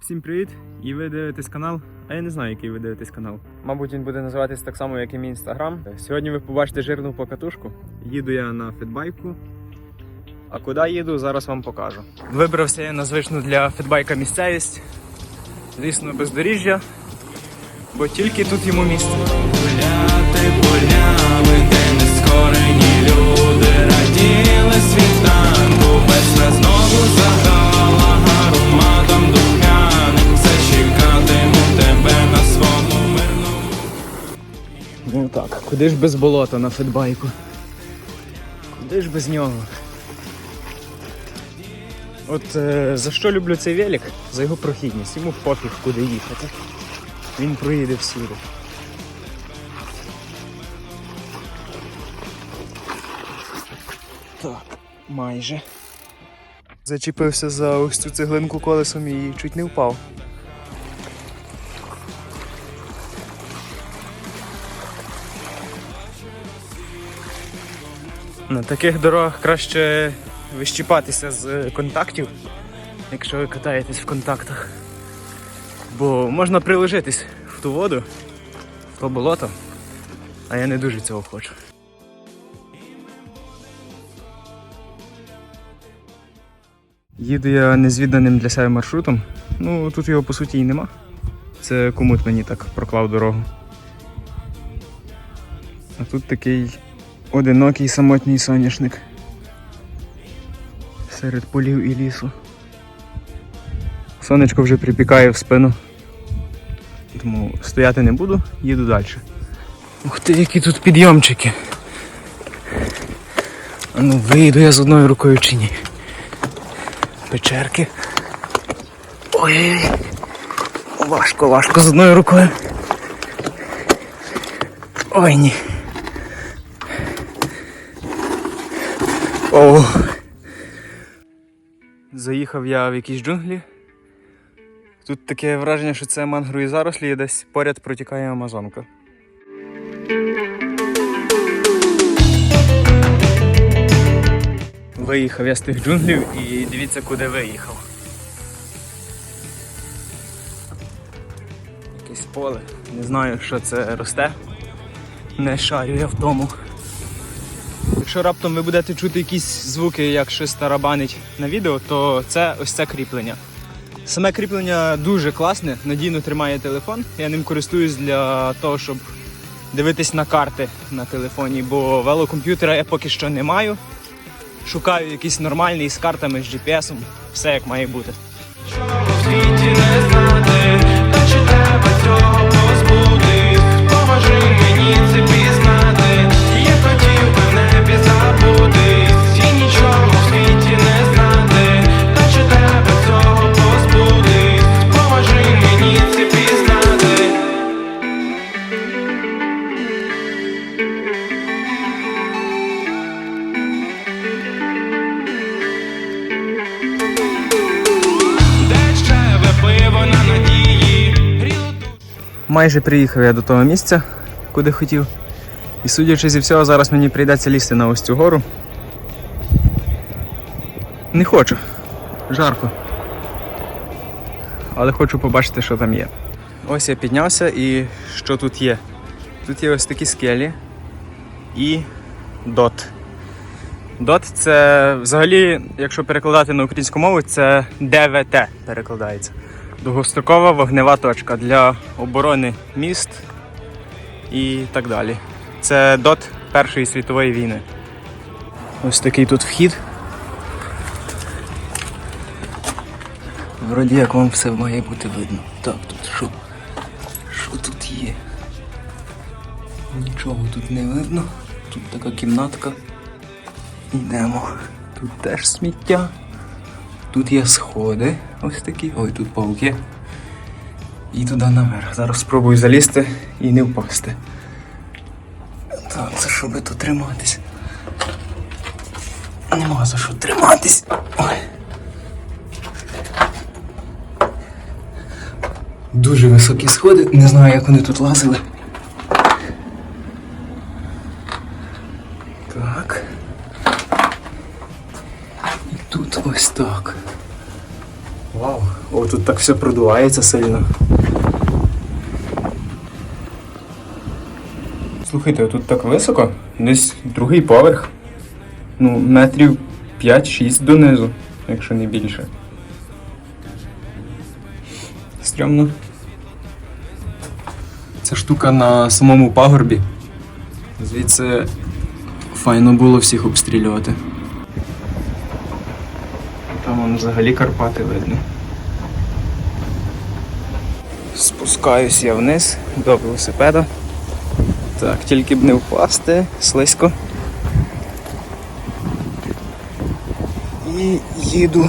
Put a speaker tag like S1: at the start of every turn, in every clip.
S1: Всім привіт! І ви дивитесь канал. А я не знаю, який ви дивитесь канал. Мабуть, він буде називатись так само, як і мій інстаграм. Сьогодні ви побачите жирну покатушку. Їду я на фітбайку. А куди їду, зараз вам покажу. Вибрався я на звичну для фітбайка місцевість. Звісно, бездоріжжя, бо тільки тут йому місце.
S2: Гуляти полями, де нескорені люди раділи світанку, весна знову заграла
S1: так, куди ж без болота на фетбайку? Куди ж без нього? От е, за що люблю цей велик? За його прохідність. Йому пофіг куди їхати. Він проїде всюди. Так, майже. Зачепився за ось цю цеглинку колесом і чуть не впав. На таких дорогах краще вищіпатися з контактів, якщо ви катаєтесь в контактах. Бо можна приложитись в ту воду, в то болото, а я не дуже цього хочу. Їду я незвіданим для себе маршрутом. Ну, тут його по суті і нема. Це комут мені так проклав дорогу. А тут такий одинокий самотній соняшник серед полів і лісу. Сонечко вже припікає в спину. Тому стояти не буду, їду далі. Ух ти, які тут підйомчики. А ну вийду я з одною рукою чи ні. Печерки. Ой-ой-ой. Важко, важко з одною рукою. Ой ні. О. Заїхав я в якісь джунглі. Тут таке враження, що це мангрові зарослі і десь поряд протікає Амазонка. Виїхав я з тих джунглів і дивіться, куди виїхав. Якесь поле. Не знаю, що це росте. Не шарю я в тому. Якщо раптом ви будете чути якісь звуки, як щось тарабанить на відео, то це ось це кріплення. Саме кріплення дуже класне, надійно тримає телефон. Я ним користуюсь для того, щоб дивитись на карти на телефоні, бо велокомп'ютера я поки що не маю. Шукаю якийсь нормальний з картами, з GPS, все як має бути.
S2: В світі не знати, та чи треба цього
S1: Майже приїхав я до того місця, куди хотів. І судячи зі всього, зараз мені прийдеться лізти на ось цю гору. Не хочу. Жарко. Але хочу побачити, що там є. Ось я піднявся і що тут є? Тут є ось такі скелі і дот. Дот це взагалі, якщо перекладати на українську мову, це ДВТ перекладається. Довгострокова вогнева точка для оборони міст і так далі. Це дот Першої світової війни. Ось такий тут вхід. Вроді як вам все має бути видно. Так, тут що? Що тут є? Нічого тут не видно. Тут така кімнатка. Йдемо. Тут теж сміття. Тут є сходи ось такі. Ой, тут пауки. І туди наверх. Зараз спробую залізти і не впасти. Так, за що би тут триматись? Нема за що триматись. Ой. Дуже високі сходи, не знаю, як вони тут лазили. Так. І тут ось так. Вау, о, тут так все продувається сильно. Слухайте, тут так високо, десь другий поверх. Ну, метрів 5-6 донизу, якщо не більше. Стрьомно. Ця штука на самому пагорбі. Звідси файно було всіх обстрілювати. Там взагалі Карпати видно. Спускаюсь я вниз до велосипеда. Так, тільки б не впасти, слизько. І їду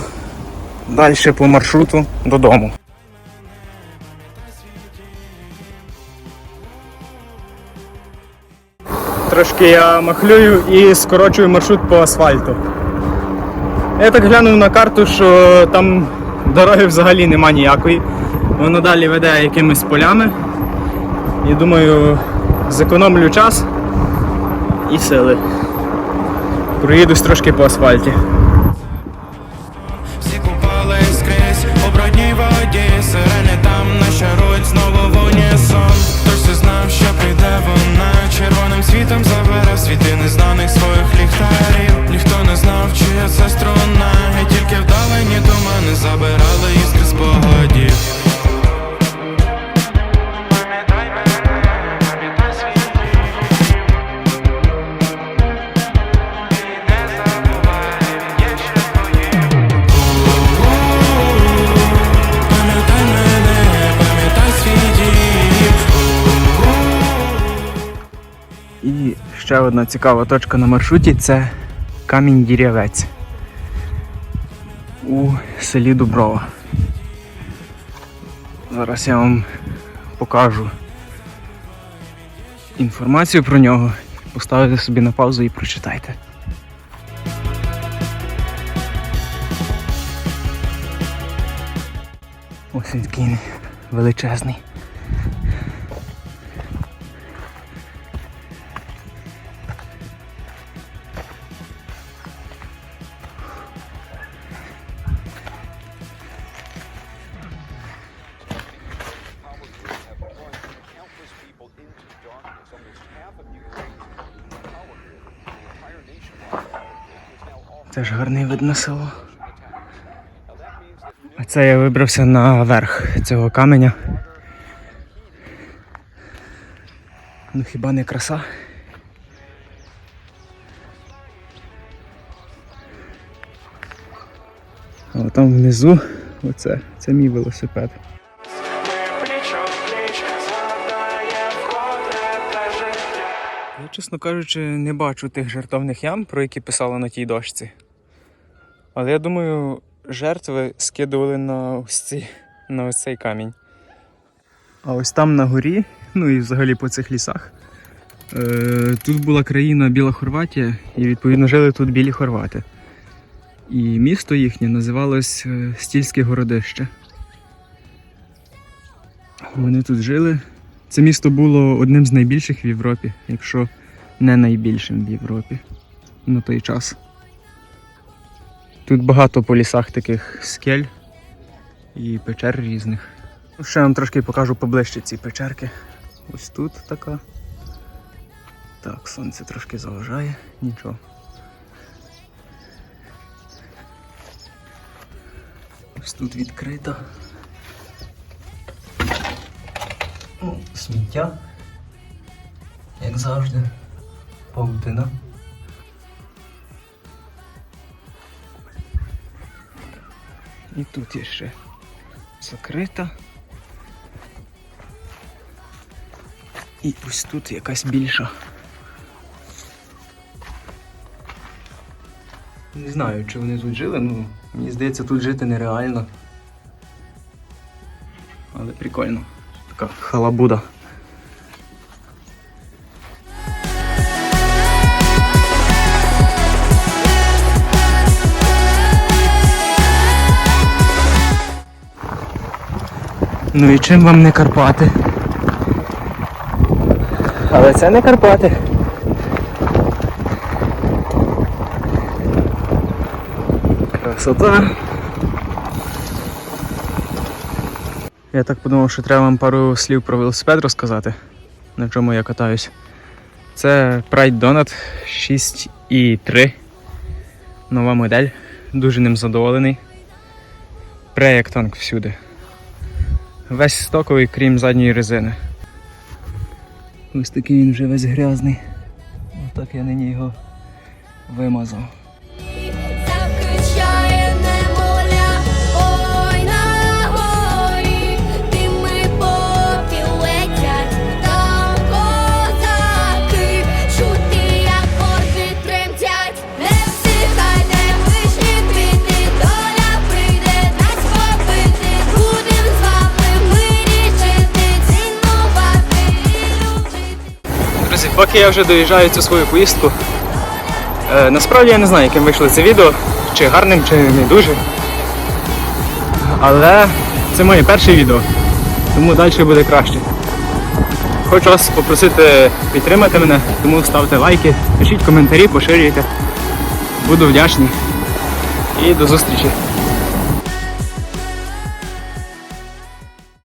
S1: далі по маршруту додому. Трошки я махлюю і скорочую маршрут по асфальту. Я так глянув на карту, що там дороги взагалі нема ніякої. Воно далі веде якимись полями. І думаю, зекономлю час і сили. Проїдусь трошки по асфальті.
S2: Всі купались скрізь у брудній воді Сирени там нашарують знову в унісон Хтось знав, що прийде вона Червоним світом забере світи незнаних своїх ще
S1: одна цікава точка на маршруті це камінь Дірявець у селі Дуброва. Зараз я вам покажу інформацію про нього. Поставите собі на паузу і прочитайте. Ось він такий величезний. Це ж гарний вид на село. А це я вибрався на верх цього каменя. Ну хіба не краса? А там внизу, оце, це мій велосипед. Я, чесно кажучи, не бачу тих жертовних ям, про які писали на тій дошці. Але я думаю, жертви скидували на ось, ці, на ось цей камінь. А ось там на горі, ну і взагалі по цих лісах, е, тут була країна Біла Хорватія, і відповідно жили тут білі хорвати. І місто їхнє називалось е, Стільське городище. Вони тут жили. Це місто було одним з найбільших в Європі, якщо не найбільшим в Європі на той час. Тут багато по лісах таких скель і печер різних. Ще вам трошки покажу поближче ці печерки. Ось тут така. Так, сонце трошки заважає, нічого. Ось тут відкрито. Ну, сміття, як завжди, паутина. І тут є ще закрита. І ось тут якась більша. Не знаю, чи вони тут жили, ну мені здається, тут жити нереально. Але прикольно. Така халабуда. Ну і чим вам не Карпати? Але це не Карпати. Красота. Я так подумав, що треба вам пару слів про велосипед розказати, на чому я катаюсь. Це Pride Donut 6.3. Нова модель. Дуже ним задоволений. Пре як танк всюди. Весь стоковий, крім задньої резини. Ось такий він вже весь грязний. Отак я нині його вимазав. Поки я вже доїжджаю цю свою поїздку. Е, насправді я не знаю, яким вийшло це відео, чи гарним, чи не дуже. Але це моє перше відео, тому далі буде краще. Хочу вас попросити підтримати мене, тому ставте лайки, пишіть коментарі, поширюйте. Буду вдячний. І до зустрічі.